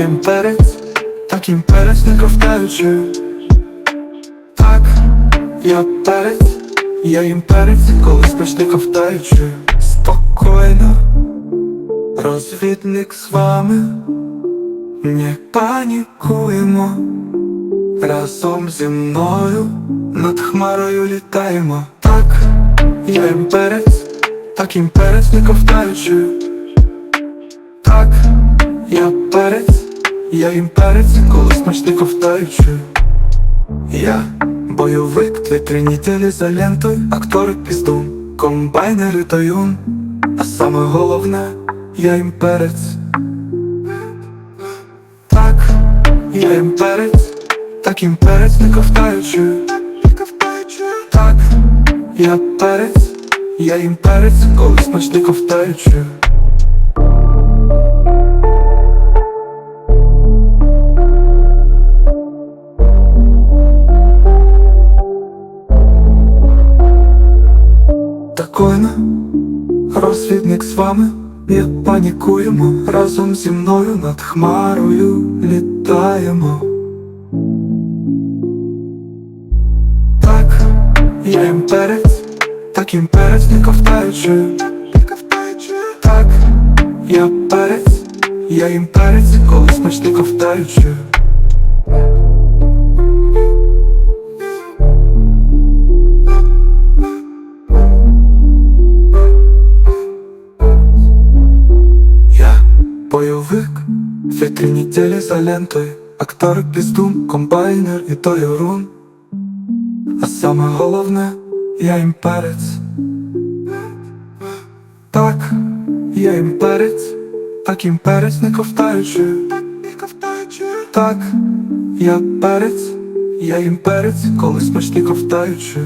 імперець, так імперець не ковтаючи. Так, я перець, я імперець, коли не ковтаючи. Спокійно, розвідник з вами, не панікуємо. Разом зі мною над хмарою літаємо. Так, я імперець, так імперець не ковтаючи. Так, я перець, я імперець, коли смачний ковтаючи. Я бойовик, дві три неділі за лентою, актори піздун, комбайнери та юн. А саме головне, я імперець. Так, я імперець, так імперець не ковтаючи. Так, я перець, я імперець, коли смачний ковтаючи. Такойно, розвідник з вами, як панікуємо, разом зі мною над хмарою літаємо. Так, я імперець, так імперець не ковтаючи. Так, я перець, я імперець, коли смачний ковтаючи. Дві три неділі за лентою, актор піздун, комбайнер і той рун. А саме головне, я імперець. Так, я імперець, так імперець не ковтаючи. Так, я перець, я імперець, коли смачний ковтаючи.